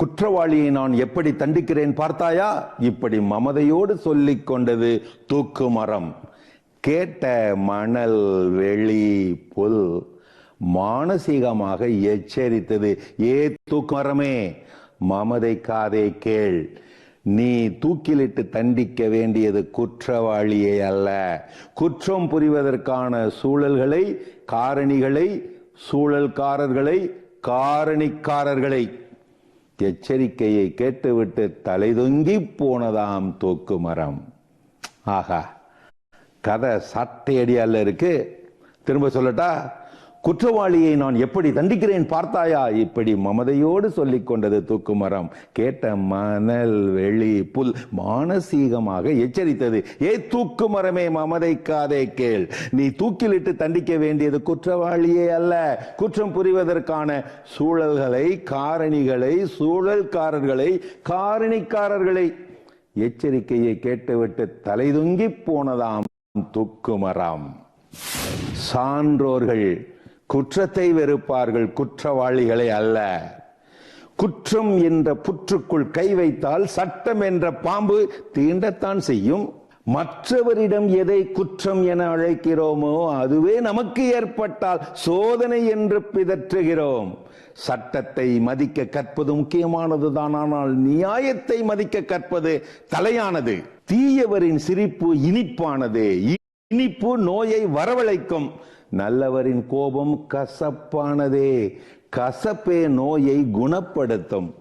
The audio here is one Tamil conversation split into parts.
குற்றவாளியை நான் எப்படி தண்டிக்கிறேன் பார்த்தாயா? இப்படி மமதையோடு சொல்லிக் கொண்டது தூக்கு மரம். கேட்ட மணல் வெளி புல் மானசீகமாக எச்சரித்தது. ஏ தூக்கு மரமே மமதை காதே கேள். நீ தூக்கிலிட்டு தண்டிக்க வேண்டியது குற்றவாளியை அல்ல. குற்றம் புரிவதற்கான சூழல்களை காரணிகளை சூழல்காரர்களை காரணிக்காரர்களை எச்சரிக்கையை கேட்டுவிட்டு தலைதொங்கி போனதாம் தோக்கு மரம். ஆகா கதை சட்டையடியால் இருக்கு. திரும்ப சொல்லட்டா? குற்றவாளியை நான் எப்படி தண்டிக்கிறேன் பார்த்தாயா? இப்படி மமதையோடு சொல்லிக் கொண்டது தூக்கு மரம் கேட்ட மணல் வெளி புல் மானசீகமாக எச்சரித்தது. ஏ தூக்கு மரமே மமதைக்காதே கேள். நீ தூக்கிலிட்டு தண்டிக்க வேண்டியது குற்றவாளியே அல்ல. குற்றம் புரிவதற்கான சூழல்களை காரணிகளை சூழல்காரர்களை காரணிக்காரர்களை எச்சரிக்கையை கேட்டுவிட்டு தலைதுங்கி போனதாம் தூக்கு மரம் சான்றோர்கள் குற்றத்தை வெறுப்பார்கள் குற்றவாளிகளை அல்ல. குற்றம் என்ற புற்றுக்குள் கை வைத்தால் சட்டம் என்ற பாம்பு தீண்டத்தான் செய்யும். மற்றவரிடம் எதை குற்றம் என அழைக்கிறோமோ அதுவே நமக்கு ஏற்பட்டால் சோதனை என்று பிதற்றுகிறோம். சட்டத்தை மதிக்க கற்பது முக்கியமானதுதான் ஆனால் நியாயத்தை மதிக்க கற்பது தலையானது. தீயவரின் சிரிப்பு இனிப்பானது. இனிப்பு நோயை வரவழைக்கும். நல்லவரின் கோபம் கசப்பானதே. கசப்பே நோயை குணப்படுத்தும்.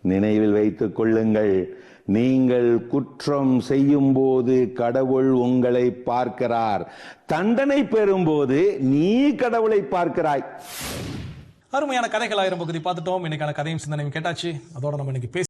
நினைவில் வைத்துக் கொள்ளுங்கள். நீங்கள் குற்றம் செய்யும் போது கடவுள் உங்களை பார்க்கிறார். தண்டனை பெறும்போது நீ கடவுளை பார்க்கிறாய். அருமையான கதைகள் ஆயிரம் பகுதி பார்த்துட்டோம். இன்னைக்கான கதையும் சிந்தனையும் கேட்டாச்சு. அதோட நம்ம இன்னைக்கு பேச